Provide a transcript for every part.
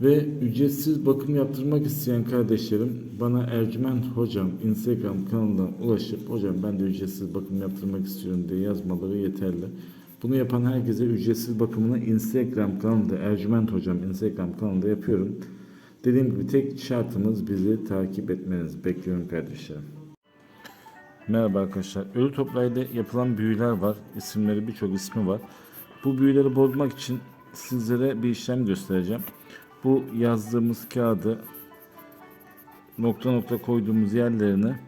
Ve ücretsiz bakım yaptırmak isteyen kardeşlerim bana Ercüment Hocam Instagram kanalından ulaşıp hocam ben de ücretsiz bakım yaptırmak istiyorum diye yazmaları yeterli. Bunu yapan herkese ücretsiz bakımını Instagram kanalında Ercüment Hocam Instagram kanalında yapıyorum. Dediğim gibi tek şartımız bizi takip etmeniz. Bekliyorum kardeşlerim. Merhaba arkadaşlar. Ölü toprağıyla yapılan büyüler var. İsimleri birçok ismi var. Bu büyüleri bozmak için sizlere bir işlem göstereceğim. Bu yazdığımız kağıdı nokta nokta koyduğumuz yerlerine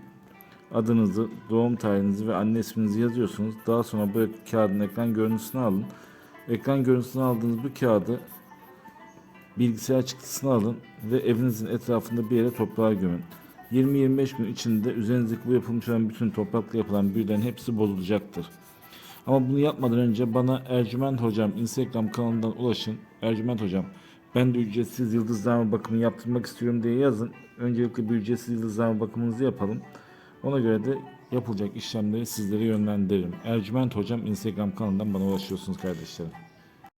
adınızı, doğum tarihinizi ve anne isminizi yazıyorsunuz. Daha sonra bu kağıdın ekran görüntüsünü alın. Ekran görüntüsünü aldığınız bu kağıdı bilgisayar çıktısını alın ve evinizin etrafında bir yere toprağa gömün. 20-25 gün içinde üzerinizdeki bu yapılmış olan bütün toprakla yapılan büyülerin hepsi bozulacaktır. Ama bunu yapmadan önce bana Ercüment Hocam Instagram kanalından ulaşın. Ercüment Hocam ben de ücretsiz yıldızlama bakımı yaptırmak istiyorum diye yazın. Öncelikle bir ücretsiz yıldızlama bakımınızı yapalım. Ona göre de yapılacak işlemleri sizlere yönlendiririm. Ercüment Hocam Instagram kanalından bana ulaşıyorsunuz kardeşlerim.